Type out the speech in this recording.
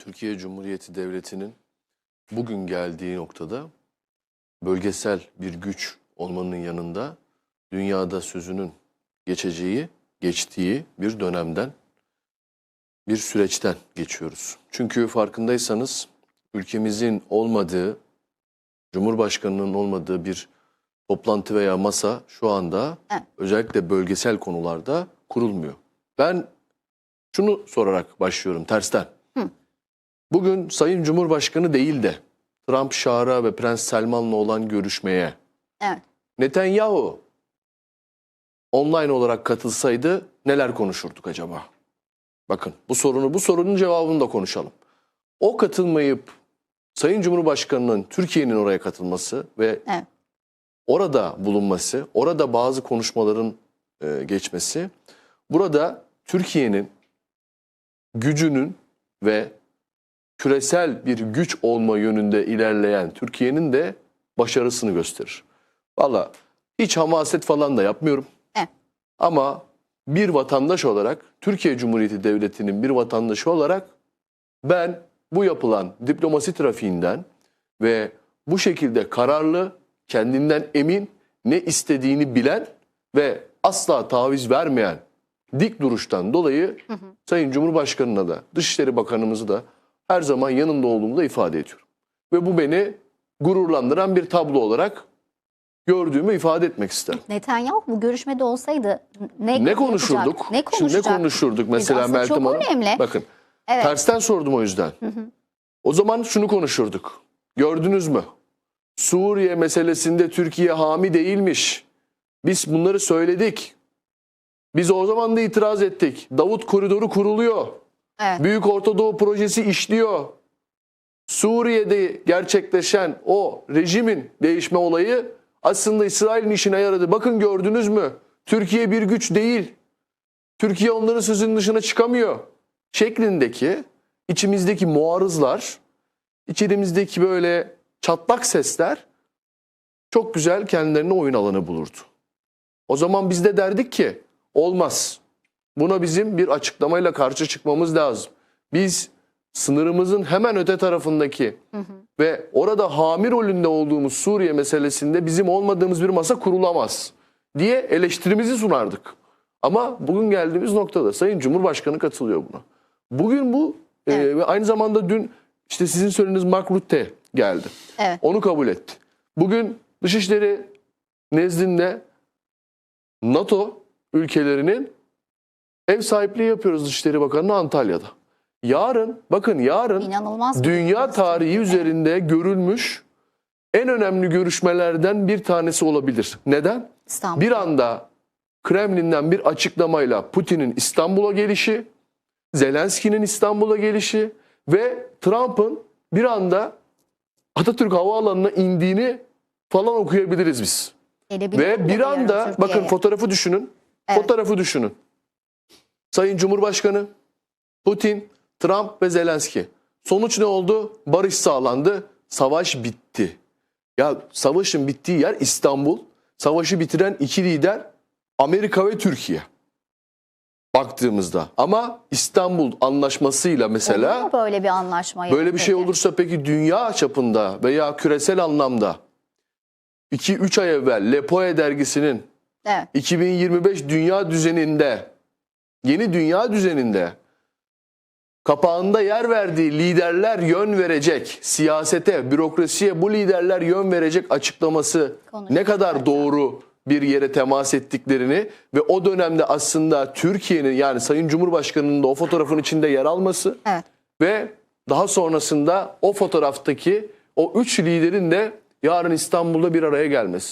Türkiye Cumhuriyeti Devleti'nin bugün geldiği noktada bölgesel bir güç olmanın yanında dünyada sözünün geçeceği, geçtiği bir dönemden, bir süreçten geçiyoruz. Çünkü farkındaysanız ülkemizin olmadığı, Cumhurbaşkanı'nın olmadığı bir toplantı veya masa şu anda Evet. özellikle bölgesel konularda kurulmuyor. Ben şunu sorarak başlıyorum tersten. Bugün Sayın Cumhurbaşkanı değil de Trump Şahra ve Prens Selman'la olan görüşmeye Evet. Netanyahu online olarak katılsaydı neler konuşurduk acaba? Bakın bu sorunu bu sorunun cevabını da konuşalım. O katılmayıp Sayın Cumhurbaşkanı'nın Türkiye'nin oraya katılması ve Evet. orada bulunması, orada bazı konuşmaların e, geçmesi, burada Türkiye'nin gücünün ve küresel bir güç olma yönünde ilerleyen Türkiye'nin de başarısını gösterir. Valla hiç hamaset falan da yapmıyorum. Evet. Ama bir vatandaş olarak, Türkiye Cumhuriyeti Devleti'nin bir vatandaşı olarak ben bu yapılan diplomasi trafiğinden ve bu şekilde kararlı, kendinden emin, ne istediğini bilen ve asla taviz vermeyen dik duruştan dolayı Sayın Cumhurbaşkanı'na da, Dışişleri Bakanımızı da her zaman yanında olduğumu da ifade ediyorum. Ve bu beni gururlandıran bir tablo olarak gördüğümü ifade etmek isterim. Netanyahu bu görüşmede olsaydı ne, Ne konuşurduk? Ne Şimdi ne konuşurduk mesela Meltem Hanım? önemli. Bakın Evet. tersten sordum o yüzden. O zaman şunu konuşurduk. Gördünüz mü? Suriye meselesinde Türkiye hami değilmiş. Biz bunları söyledik. Biz o zaman da itiraz ettik. Davut koridoru kuruluyor. Evet. Büyük Orta Doğu projesi işliyor. Suriye'de gerçekleşen o rejimin değişme olayı aslında İsrail'in işine yaradı. Bakın gördünüz mü? Türkiye bir güç değil. Türkiye onların sözünün dışına çıkamıyor. Şeklindeki içimizdeki muarızlar, içerimizdeki böyle çatlak sesler çok güzel kendilerine oyun alanı bulurdu. O zaman biz de derdik ki olmaz. Buna bizim bir açıklamayla karşı çıkmamız lazım. Biz sınırımızın hemen öte tarafındaki ve orada hami rolünde olduğumuz Suriye meselesinde bizim olmadığımız bir masa kurulamaz diye eleştirimizi sunardık. Ama bugün geldiğimiz noktada Sayın Cumhurbaşkanı katılıyor buna. Bugün bu e, Evet. ve aynı zamanda dün işte sizin söylediğiniz Mark Rutte geldi. Evet. Onu kabul etti. Bugün Dışişleri nezdinde NATO ülkelerinin ev sahipliği yapıyoruz Dışişleri Bakanı'na Antalya'da. Yarın, bakın yarın İnanılmaz. dünya tarihi trafiği. üzerinde görülmüş en önemli görüşmelerden bir tanesi olabilir. Neden? İstanbul. Bir anda Kremlin'den bir açıklamayla Putin'in İstanbul'a gelişi, Zelenski'nin İstanbul'a gelişi ve Trump'ın bir anda Atatürk Havaalanı'na indiğini falan okuyabiliriz biz. Ve bir anda bakın fotoğrafı düşünün. Evet. Fotoğrafı düşünün. Sayın Cumhurbaşkanı, Putin, Trump ve Zelenski. Sonuç ne oldu? Barış sağlandı. Savaş bitti. Ya savaşın bittiği yer İstanbul. Savaşı bitiren iki lider Amerika ve Türkiye. Baktığımızda. Ama İstanbul anlaşmasıyla mesela Olur mu böyle bir anlaşma? Böyle bir şey peki? olursa peki dünya çapında veya küresel anlamda 2-3 ay evvel Lepoe dergisinin Evet. 2025 dünya düzeninde yeni dünya düzeninde kapağında yer verdiği liderler yön verecek siyasete, bürokrasiye bu liderler yön verecek açıklaması ne kadar zaten. doğru bir yere temas ettiklerini ve o dönemde aslında Türkiye'nin yani Sayın Cumhurbaşkanı'nın da o fotoğrafın içinde yer alması Evet. ve daha sonrasında o fotoğraftaki o üç liderin de yarın İstanbul'da bir araya gelmesi.